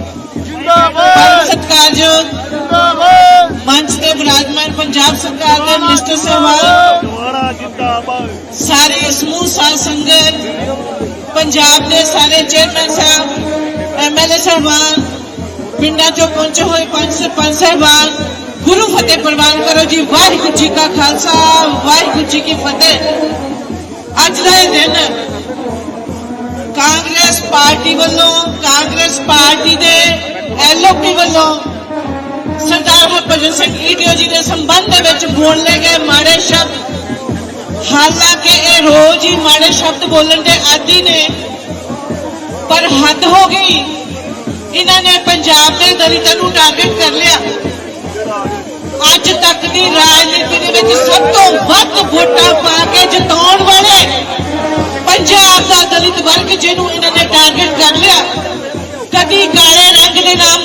ਪਰਮ ਸਤਿਕਾਰਯੋਗ ਜਿੰਦਾਬਾਦ ਮੰਚ ਤੇ ਵਿਰਾਜਮਾਨ ਪੰਜਾਬ ਸਰਕਾਰ ਦੇ ਮਿਨਿਸਟਰ ਸਾਹਿਬਾਨ ਦੁਆਰਾ ਜਿੰਦਾਬਾਦ ਸਾਰੇ ਸਮੂਹ ਸਾਧ ਸੰਗਤ ਪੰਜਾਬ ਦੇ ਸਾਰੇ ਚੇਅਰਮੈਨ ਸਾਹਿਬ ਐਮਐਲਏ ਸਾਹਿਬਾਨ ਪਿੰਡਾਂ ਚੋਂ ਪਹੁੰਚੇ ਹੋਏ ਪੰਜ ਸਰਪੰਚ ਸਾਹਿਬਾਨ ਗੁਰੂ ਫਤਿਹ ਪ੍ਰਵਾਨ ਕਰੋ ਜੀ ਵਾਹਿਗੁਰੂ ਜੀ ਕਾ ਖਾਲਸਾ ਵਾਹਿਗੁਰੂ ਜੀ ਕੀ ਫਤਿਹ ਅੱਜ ਦਾ ਇਹ ਦਿਨ ਕਾਂਗਰਸ ਪਾਰਟੀ ਵੱਲੋਂ ਕਾਂਗਰਸ ਪਾਰਟੀ ਦੇ ਐਲਓਪੀ ਵੱਲੋਂ? ਸਰਦਾਰ ਹਰਭਜਨ ਸਿੰਘ ਈਡੀਓ ਜੀ ਦੇ ਸੰਬੰਧ ਦੇ ਵਿੱਚ ਬੋਲੇ ਗਏ ਮਾੜੇ ਸ਼ਬਦ। ਹਾਲਾਂਕਿ ਇਹ ਰੋਜ਼ ਹੀ ਮਾੜੇ ਸ਼ਬਦ ਬੋਲਣ ਦੇ ਆਦੀ ਨੇ, ਪਰ ਹੱਦ ਹੋ ਗਈ। ਇਹਨਾਂ ਨੇ ਪੰਜਾਬ ਦੇ ਦਲਿਤਾਂ ਨੂੰ ਟਾਰਗੇਟ ਕਰ ਲਿਆ। ਅੱਜ ਤੱਕ ਦੀ ਰਾਜਨੀਤੀ ਦੇ ਵਿੱਚ ਸਭ ਤੋਂ ਵੱਧ ਵੋਟਾਂ ਪਾ ਕੇ ਜਿਤਾਉਣ ਵਾਲੇ ਪੰਜਾਬ ਦਾ ਦਲਿਤ ਵਰਗ ਜਿਹਨੂੰ ਇਹਨਾਂ ਨੇ ਟਾਰਗੇਟ ਕਰ ਲਿਆ। ਕਦੀ ਕਾਲੇ ਰੰਗ ਦੇ ਨਾਮ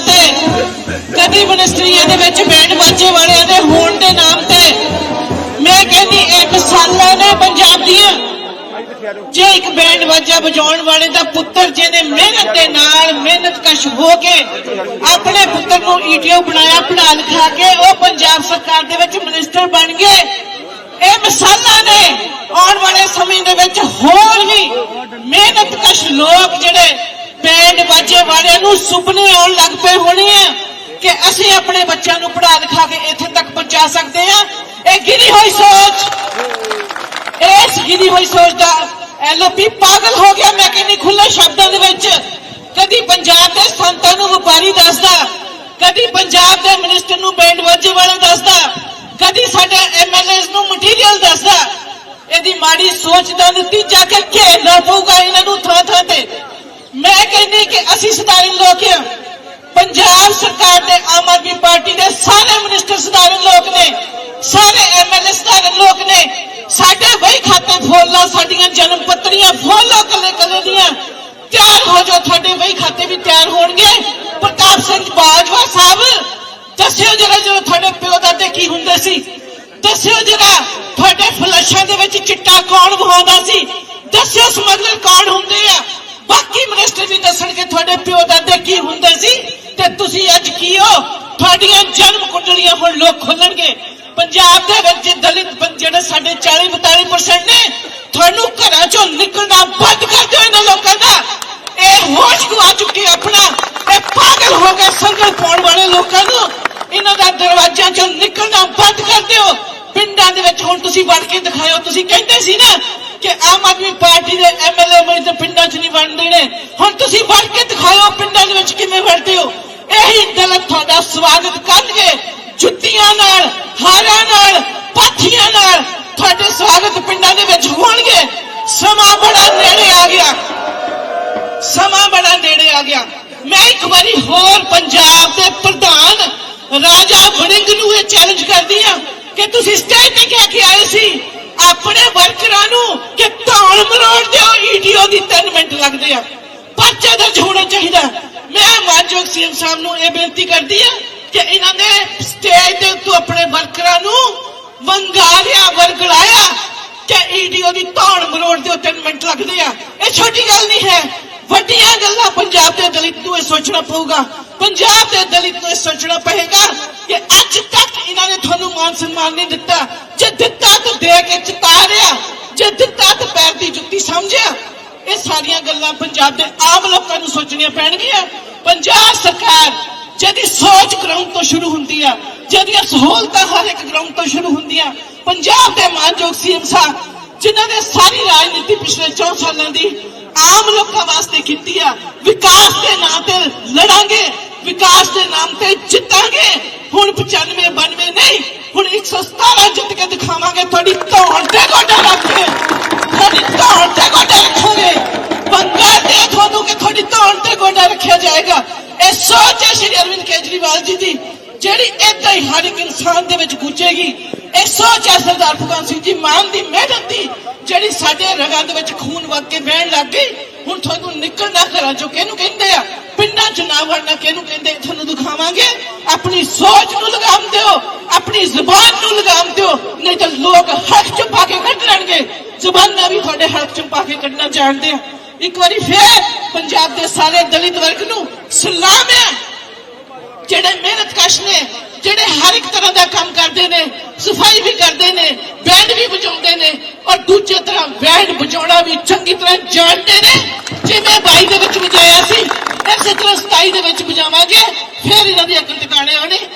ਕਦੀ ਮਨਿਸਟਰੀਆਂ ਦੇ ਵਿੱਚ ਬੈਂਡ ਬਾਜੇ ਵਾਲਿਆਂ ਦੇ ਹੋਣ ਦੇ ਨਾਮ ਤੇ ਮੈਂ ਕਹਿੰਦੀ ਇਹ ਮਿਸਾਲਾਂ ਨੇ ਪੰਜਾਬ ਦੀਆਂ ਜੇ ਇੱਕ ਬੈਂਡ ਵਾਜਾ ਵਜਾਉਣ ਵਾਲੇ ਦਾ ਪੁੱਤਰ ਜਿਹਨੇ ਮਿਹਨਤ ਦੇ ਨਾਲ ਮਿਹਨਤ ਕਸ਼ ਹੋ ਕੇ ਆਪਣੇ ਪੁੱਤਰ ਨੂੰ ਈਟੀਓ ਬਣਾਇਆ, ਪੜ੍ਹਾ ਲਿਖਾ ਕੇ ਉਹ ਪੰਜਾਬ ਸਰਕਾਰ ਦੇ ਵਿੱਚ ਮਿਨਿਸਟਰ ਬਣ ਗਏ। ਇਹ ਮਿਸਾਲਾਂ ਨੇ ਆਉਣ ਵਾਲੇ ਸਮੇਂ ਦੇ ਵਿੱਚ ਹੋਰ ਵੀ ਮਿਹਨਤ ਕਸ਼ ਲੋਕ ਜਿਹੜੇ ਬੈਂਡ ਵਾਜੇ ਵਾਲਿਆਂ ਨੂੰ ਸੁਪਨੇ ਆਉਣ ਲੱਗ ਪਏ ਹੋਣੇ ਆ। ਕਿ ਅਸੀਂ ਆਪਣੇ ਬੱਚਿਆਂ ਨੂੰ ਪੜ੍ਹਾ ਲਿਖਾ ਕੇ ਇੱਥੇ ਤੱਕ ਪਹੁੰਚਾ ਸਕਦੇ ਹਾਂ। ਇਹ ਗਿਰੀ ਹੋਈ ਸੋਚ। ਇਸ ਗਿਰੀ ਹੋਈ ਸੋਚਦਾ ਐਲਓਪੀ ਪਾਗਲ ਹੋ ਗਿਆ। ਮੈਂ ਕਹਿੰਦੀ ਖੁੱਲੇ ਸ਼ਬਦਾਂ ਦੇ ਵਿੱਚ ਕਦੀ ਪੰਜਾਬ ਦੇ ਸੰਤਾਂ ਨੂੰ ਵਪਾਰੀ ਦੱਸਦਾ, ਕਦੀ ਪੰਜਾਬ ਦੇ ਮਿਨਿਸਟਰ ਨੂੰ ਬੈਂਡ ਵਾਜੇ ਵਾਲੇ ਦੱਸਦਾ, ਕਦੀ ਸਾਡੇ ਐਮਐਲਏਸ ਨੂੰ ਮਟੀਰੀਅਲ ਦੱਸਦਾ। ਇਹਦੀ ਮਾੜੀ ਸੋਚ ਦਾ ਨਤੀਜਾ ਕਿ ਘੇਰਨਾ ਪਊਗਾ ਇਹਨਾਂ ਨੂੰ ਥਾਂ ਥਾਂ ਤੇ। ਮੈਂ ਕਹਿੰਦੀ ਕਿ ਅਸੀਂ ਪੰਜਾਬ ਸਰਕਾਰ ਦੇ ਆਮ ਆਦਮੀ ਪਾਰਟੀ ਦੇ ਸਾਰੇ ਮਿਨਿਸਟਰ ਸਧਾਰਨ ਲੋਕ ਨੇ, ਸਾਰੇ ਐਮਐਲਏ ਸਧਾਰਨ ਲੋਕ ਨੇ, ਸਾਡੇ ਵਹੀ ਖਾਤੇ ਫੋਲੋ, ਸਾਡੀਆਂ ਜਨਮ ਪੱਤਰੀਆਂ ਫੋਲੋ ਕੱਲੇ ਕੱਲੇ ਦੀਆਂ ਤਿਆਰ ਹੋ ਜਾਓ, ਤੁਹਾਡੇ ਵਹੀ ਖਾਤੇ ਵੀ ਤਿਆਰ ਹੋਣਗੇ। ਪ੍ਰਤਾਪ ਸਿੰਘ ਬਾਜਵਾ ਸਾਹਿਬ, ਦੱਸਿਓ ਜਰਾ ਜਦੋਂ ਤੁਹਾਡੇ ਪਿਓ ਦਾਦੇ ਕੀ ਹੁੰਦੇ ਸੀ? ਦੱਸਿਓ ਜਰਾ ਤੁਹਾਡੇ ਫਲਸ਼ਾਂ ਦੇ ਵਿੱਚ ਚਿੱਟਾ ਕੌਣ ਵਹਾਉਂਦਾ ਸੀ? ਦੱਸਿਓ ਸਮਗਲਰ ਕੌਣ ਹੁੰਦੇ ਆ? ਬਾਕੀ ਮਿਨਿਸਟਰ ਵੀ ਦੱਸਣਗੇ ਤੁਹਾਡੇ ਪਿਓ ਦਾਦੇ ਕੀ ਹੁੰਦੇ ਸੀ? ਤੇ ਤੁਸੀਂ ਅੱਜ ਕੀ ਹੋ? ਤੁਹਾਡੀਆਂ ਜਨਮ ਕੁੰਡਲੀਆਂ ਹੁਣ ਲੋਕ ਖੋਲਣਗੇ। ਪੰਜਾਬ ਦੇ ਵਿੱਚ ਦਲਿਤ ਜਿਹੜੇ ਸਾਡੇ 40 42% ਨੇ, ਤੁਹਾਨੂੰ ਘਰਾਂ ਚੋਂ ਨਿਕਲਣਾ ਬੰਦ ਕਰ ਦਿਓ ਇਹਨਾਂ ਲੋਕਾਂ ਦਾ। ਇਹ ਹੋਸ਼ ਗਵਾ ਚੁੱਕੇ ਆਪਣਾ। ਇਹ ਪਾਗਲ ਹੋ ਗਏ ਸੰਗਲ ਪਾਉਣ ਵਾਲੇ ਲੋਕਾਂ ਨੂੰ। ਇਹਨਾਂ ਦਾ ਦਰਵਾਜ਼ਿਆਂ ਚੋਂ ਨਿਕਲਣਾ ਬੰਦ ਕਰ ਦਿਓ। ਪਿੰਡਾਂ ਦੇ ਵਿੱਚ ਹੁਣ ਤੁਸੀਂ ਵੜ ਕੇ ਦਿਖਾਇਓ। ਤੁਸੀਂ ਕਹਿੰਦੇ ਸੀ ਨਾ ਕਿ ਆਮ ਆਦਮੀ ਪਾਰਟੀ ਦੇ ਐਮਐਲਏ ਮੇਰੇ ਪਿੰਡਾਂ 'ਚ ਨਹੀਂ ਵੜਦੇ ਨੇ। ਹੁਣ ਤੁਸੀਂ ਵੜ ਕੇ ਦਿਖਾਇਓ ਪਿੰਡਾਂ ਦੇ ਵਿੱਚ ਕਿਵੇਂ ਵੜਦੇ ਹੋ ਇਹੀ ਦਲਤ ਤੁਹਾਡਾ ਸਵਾਗਤ ਕਰਨਗੇ। ਜੁੱਤੀਆਂ ਨਾਲ, ਹਾਰਾਂ ਨਾਲ, ਪਾਥੀਆਂ ਨਾਲ ਤੁਹਾਡੇ ਸਵਾਗਤ ਪਿੰਡਾਂ ਦੇ ਵਿੱਚ ਹੋਣਗੇ। ਸਮਾਂ ਬੜਾ ਨੇੜੇ ਆ ਗਿਆ। ਸਮਾਂ ਬੜਾ ਨੇੜੇ ਆ ਗਿਆ। ਮੈਂ ਇੱਕ ਵਾਰੀ ਹੋਰ ਪੰਜਾਬ ਦੇ ਪ੍ਰਧਾਨ ਰਾਜਾ ਵੜਿੰਗ ਨੂੰ ਇਹ ਚੈਲੰਜ ਕਰਦੀ ਆ ਕਿ ਤੁਸੀਂ ਸਟੇਜ ਤੇ ਕਹਿ ਕੇ ਆਏ ਸੀ, ਆਪਣੇ ਵਰਕਰਾਂ ਨੂੰ ਕਿ ਧੌਣ ਮਰੋੜ ਦਿਓ ਈਡੀਓ ਦੀ 3 ਮਿੰਟ ਲੱਗਦੇ ਆ। ਪਰਚਾ ਦਰਜ ਹੋਣਾ ਚਾਹੀਦਾ। ਮਾਨਯੋਗ ਸੀਐਮ ਸਾਹਿਬ ਨੂੰ ਇਹ ਬੇਨਤੀ ਕਰਦੀ ਆ ਕਿ ਇਹਨਾਂ ਨੇ ਸਟੇਜ ਦੇ ਉੱਤੇ ਆਪਣੇ ਵਰਕਰਾਂ ਨੂੰ ਵੰਗਾਰਿਆ, ਵਰਗਲਾਇਆ ਕਿ ਈਡੀਓ ਦੀ ਧੌਣ ਮਰੋੜ ਦਿਓ 3 ਮਿੰਟ ਲੱਗਦੇ ਆ। ਇਹ ਛੋਟੀ ਗੱਲ ਨਹੀਂ ਹੈ। ਵੱਡੀਆਂ ਗੱਲਾਂ ਪੰਜਾਬ ਦੇ ਦਲਿਤ ਨੂੰ ਇਹ ਸੋਚਣਾ ਪਊਗਾ। ਪੰਜਾਬ ਦੇ ਦਲਿਤ ਨੂੰ ਇਹ ਸੋਚਣਾ ਪਏਗਾ ਕਿ ਅੱਜ ਤੱਕ ਇਹਨਾਂ ਨੇ ਤੁਹਾਨੂੰ ਮਾਨ ਸਨਮਾਨ ਨਹੀਂ ਦਿੱਤਾ। ਜੇ ਦਿੱਤਾ ਤਾਂ ਦੇ ਕੇ ਚਿਤਾ ਰਿਆ ਜੇ ਦਿੱਤਾ ਤਾਂ ਪੈਰ ਦੀ ਜੁੱਤੀ ਸਮਝਿਆ ਇਹ ਸਾਰੀਆਂ ਗੱਲਾਂ ਪੰਜਾਬ ਦੇ ਆਮ ਲੋਕਾਂ ਨੂੰ ਸੋਚਣੀਆਂ ਪੈਣਗੀਆਂ। ਪੰਜਾਬ ਸਰਕਾਰ ਜਿਹਦੀ ਸੋਚ ਗਰਾਊਂਡ ਤੋਂ ਸ਼ੁਰੂ ਹੁੰਦੀ ਆ, ਜਿਹਦੀਆਂ ਸਹੂਲਤਾਂ ਹਰ ਇੱਕ ਗਰਾਊਂਡ ਤੋਂ ਸ਼ੁਰੂ ਹੁੰਦੀਆਂ। ਪੰਜਾਬ ਦੇ ਮਾਨਯੋਗ ਸੀਐਮ ਸਾਹਿਬ, ਜਿਨ੍ਹਾਂ ਨੇ ਸਾਰੀ ਰਾਜਨੀਤੀ ਪਿਛਲੇ 4 ਸਾਲਾਂ ਦੀ ਆਮ ਲੋਕਾਂ ਵਾਸਤੇ ਕੀਤੀ ਆ, ਵਿਕਾਸ ਦੇ ਨਾਂ ਤੇ ਲੜਾਂਗੇ, ਵਿਕਾਸ ਦੇ ਨਾਮ ਤੇ ਜਿੱਤਾਂਗੇ। ਹੁਣ 95 92 ਨਹੀਂ, ਹੁਣ 117 ਜਿੱਤ ਕੇ ਦਿਖਾਵਾਂਗੇ। ਤੁਹਾਡੀ ਧੌਣ ਤੇ ਗੋਡਾ ਰੱਖ ਕੇ ਕੇਜਰੀਵਾਲ ਜੀ ਦੀ, ਜਿਹੜੀ ਏਦਾਂ ਹੀ ਹਰ ਇੱਕ ਇਨਸਾਨ ਦੇ ਵਿੱਚ ਗੁੱਜੇਗੀ। ਇਹ ਸੋਚ ਹੈ ਸਰਦਾਰ ਭਗਵੰਤ ਸਿੰਘ ਜੀ ਮਾਨ ਦੀ ਮਿਹਨਤ ਦੀ ਜਿਹੜੀ ਸਾਡੇ ਰਗਾਂ ਦੇ ਵਿੱਚ ਖੂਨ ਵਗ ਕੇ ਵਹਿਣ ਲੱਗ ਗਈ, ਹੁਣ ਤੁਹਾਨੂੰ ਨਿਕਲਣਾ ਘਰਾਂ ਚੋਂ ਕਿਹਨੂੰ ਕਹਿੰਦੇ ਆ? ਪਿੰਡਾਂ 'ਚ ਨਾ ਵੜਨਾ ਕਿਹਨੂੰ ਕਹਿੰਦੇ? ਤੁਹਾਨੂੰ ਦਿਖਾਵਾਂਗੇ। ਆਪਣੀ ਸੋਚ ਨੂੰ ਲਗਾਮ ਦਿਓ, ਆਪਣੀ ਜ਼ੁਬਾਨ ਨੂੰ ਲਗਾਮ ਦਿਓ, ਨਹੀਂ ਤਾਂ ਲੋਕ ਹੱਥ 'ਚ ਪਾ ਕੇ ਕੱਢ ਲੈਣਗੇ। ਜ਼ੁਬਾਨਾਂ ਵੀ ਤੁਹਾਡੇ ਹੱਥ 'ਚ ਪਾ ਕੇ ਕੱਢਣਾ ਜਾਣਦੇ ਆ। ਇੱਕ ਵਾਰੀ ਫੇਰ ਪੰਜਾਬ ਦੇ ਸਾਰੇ ਦਲਿਤ ਵਰਗ ਨੂੰ ਸਲਾਮ ਹੈ। ਜਿਹੜੇ ਮਿਹਨਤਕਸ਼ ਨੇ, ਜਿਹੜੇ ਹਰ ਇੱਕ ਤਰ੍ਹਾਂ ਦਾ ਕੰਮ ਕਰਦੇ ਨੇ, ਸਫ਼ਾਈ ਵੀ ਕਰਦੇ ਨੇ, ਬੈਂਡ ਵੀ ਵਜਾਉਂਦੇ ਨੇ, ਔਰ ਦੂਜੇ ਤਰ੍ਹਾਂ ਬੈਂਡ ਵਜਾਉਣਾ ਵੀ ਚੰਗੀ ਤਰ੍ਹਾਂ ਜਾਣਦੇ ਨੇ। ਜਿਵੇਂ ਬਾਈ ਦੇ ਵਿੱਚ ਵਜਾਇਆ ਸੀ, ਇਸੇ ਤਰ੍ਹਾਂ 27 ਦੇ ਵਿੱਚ ਵਜਾਵਾਂਗੇ, ਫਿਰ ਇਹਨਾਂ ਦੀ ਅਕਲ ਟਿਕਾਣੇ ਆਉਣੇ।